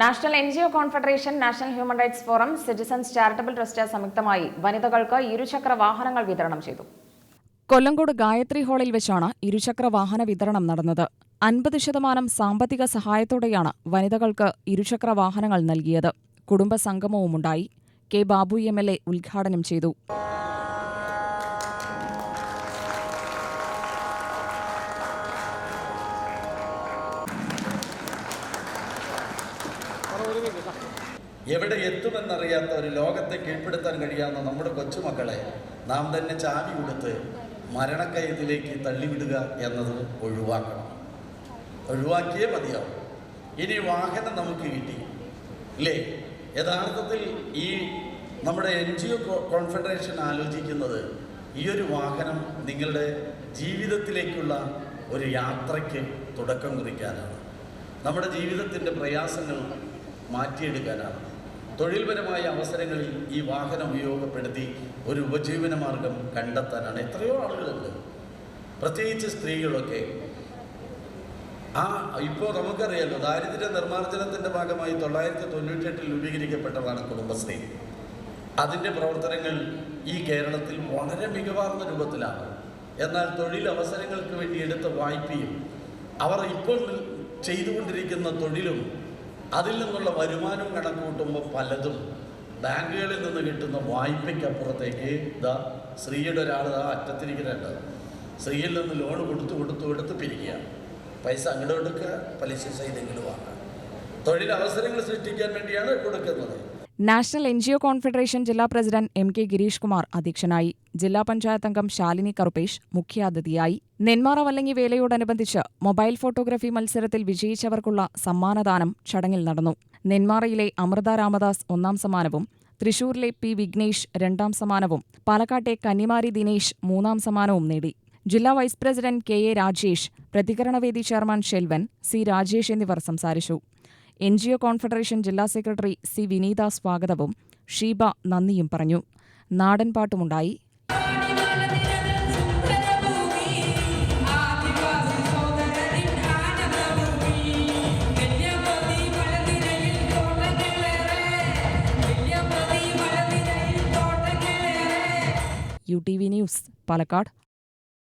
National N G O confederation national human rights forum citizens charitable trust സംയുക്തമായി വനിതകൾക്ക് ഇരുചക്ര വാഹനങ്ങൾ വിതരണം ചെയ്തു. കൊല്ലങ്കോട് ഗായത്രി ഹാളിൽ വെച്ചാണ് ഇരുചക്ര വാഹന വിതരണം നടന്നത്. അൻപത് ശതമാനം സാമ്പത്തിക സഹായത്തോടെയാണ് വനിതകൾക്ക് ഇരുചക്ര വാഹനങ്ങൾ നൽകിയത്. കുടുംബസംഗമവുമുണ്ടായി. സംഗമവുമുണ്ടായി K Babu M L A ഉദ്ഘാടനം ചെയ്തു. എവിടെ എത്തുമെന്നറിയാത്ത ഒരു ലോകത്തെ കീഴ്പ്പെടുത്താൻ കഴിയാവുന്ന നമ്മുടെ കൊച്ചുമക്കളെ നാം തന്നെ ചാവി കൊടുത്ത് മരണക്കയത്തിലേക്ക് തള്ളിവിടുക എന്നത് ഒഴിവാക്കണം. ഒഴിവാക്കിയേ മതിയാവും. ഇനി വാഹനം നമുക്ക് കിട്ടി. ഇല്ലേ? യഥാർത്ഥത്തിൽ ഈ നമ്മുടെ എൻ ജി ഒ കോൺഫെഡറേഷൻ ആലോചിക്കുന്നത് ഈ ഒരു വാഹനം നിങ്ങളുടെ ജീവിതത്തിലേക്കുള്ള ഒരു യാത്രയ്ക്ക് തുടക്കം കുറിക്കാനാണ്. നമ്മുടെ ജീവിതത്തിന്റെ പ്രയാസങ്ങൾ മാറ്റിയെടുക്കാനാണ്. തൊഴിൽപരമായ അവസരങ്ങളിൽ ഈ വാഹനം ഉപയോഗപ്പെടുത്തി ഒരു ഉപജീവന മാർഗം കണ്ടെത്താനാണ് എത്രയോ ആളുകളുണ്ട്. പ്രത്യേകിച്ച് സ്ത്രീകളൊക്കെ. ആ ഇപ്പോൾ നമുക്കറിയാലോ ദാരിദ്ര്യ നിർമ്മാർജനത്തിന്റെ ഭാഗമായി തൊള്ളായിരത്തി തൊണ്ണൂറ്റെട്ടിൽ രൂപീകരിക്കപ്പെട്ടതാണ് കുടുംബശ്രീ. അതിന്റെ പ്രവർത്തനങ്ങൾ ഈ കേരളത്തിൽ വളരെ മികവാർന്ന രൂപത്തിലാണ്. എന്നാൽ തൊഴിലവസരങ്ങൾക്ക് വേണ്ടി എടുത്ത വായ്പയും അവർ ഇപ്പോൾ ചെയ്തുകൊണ്ടിരിക്കുന്ന തൊഴിലും അതിൽ നിന്നുള്ള വരുമാനം കണക്കൂട്ടുമ്പോൾ പലതും ബാങ്കുകളിൽ നിന്ന് കിട്ടുന്ന വായ്പയ്ക്കപ്പുറത്തേക്ക് ഇതാ സ്ത്രീയുടെ ഒരാൾ ആ അറ്റത്തിരിക്കുന്നുണ്ട്. സ്ത്രീയിൽ നിന്ന് ലോൺ കൊടുത്ത് കൊടുത്ത് കൊടുത്ത് പിരിക്കുക പൈസ അങ്ങോട്ട് കൊടുക്കുക പലിശ സഹിതങ്ങൾ വാങ്ങുക. തൊഴിലവസരങ്ങൾ സൃഷ്ടിക്കാൻ വേണ്ടിയാണ് കൊടുക്കുന്നത്. National N G O confederation ജില്ലാ president M K Girish Kumar അധ്യക്ഷനായി ജില്ലാ പഞ്ചായത്ത് അംഗം ശാലിനി കറുപേഷ് മുഖ്യാതിഥിയായി. നെന്മാറ വല്ലങ്ങി വേലയോടനുബന്ധിച്ച് മൊബൈൽ ഫോട്ടോഗ്രഫി മത്സരത്തിൽ വിജയിച്ചവർക്കുള്ള സമ്മാനദാനം ചടങ്ങിൽ നടന്നു. നെന്മാറയിലെ അമൃത രാമദാസ് ഒന്നാം സമ്മാനവും തൃശൂരിലെ പി വിഘ്നേഷ് രണ്ടാം സമ്മാനവും പാലക്കാട്ടെ കന്നിമാരി ദിനേശ് മൂന്നാം സമ്മാനവും നേടി. ജില്ലാ vice president K A Rajesh പ്രതികരണവേദി chairman Shelvan C Rajesh എന്നിവർ സംസാരിച്ചു. എൻ ജി ഒ കോൺഫെഡറേഷൻ ജില്ലാ സെക്രട്ടറി സി വിനീത സ്വാഗതവും ഷീബ നന്ദിയും പറഞ്ഞു. നാടൻ പാട്ടുമുണ്ടായി. U T V news Palakkad.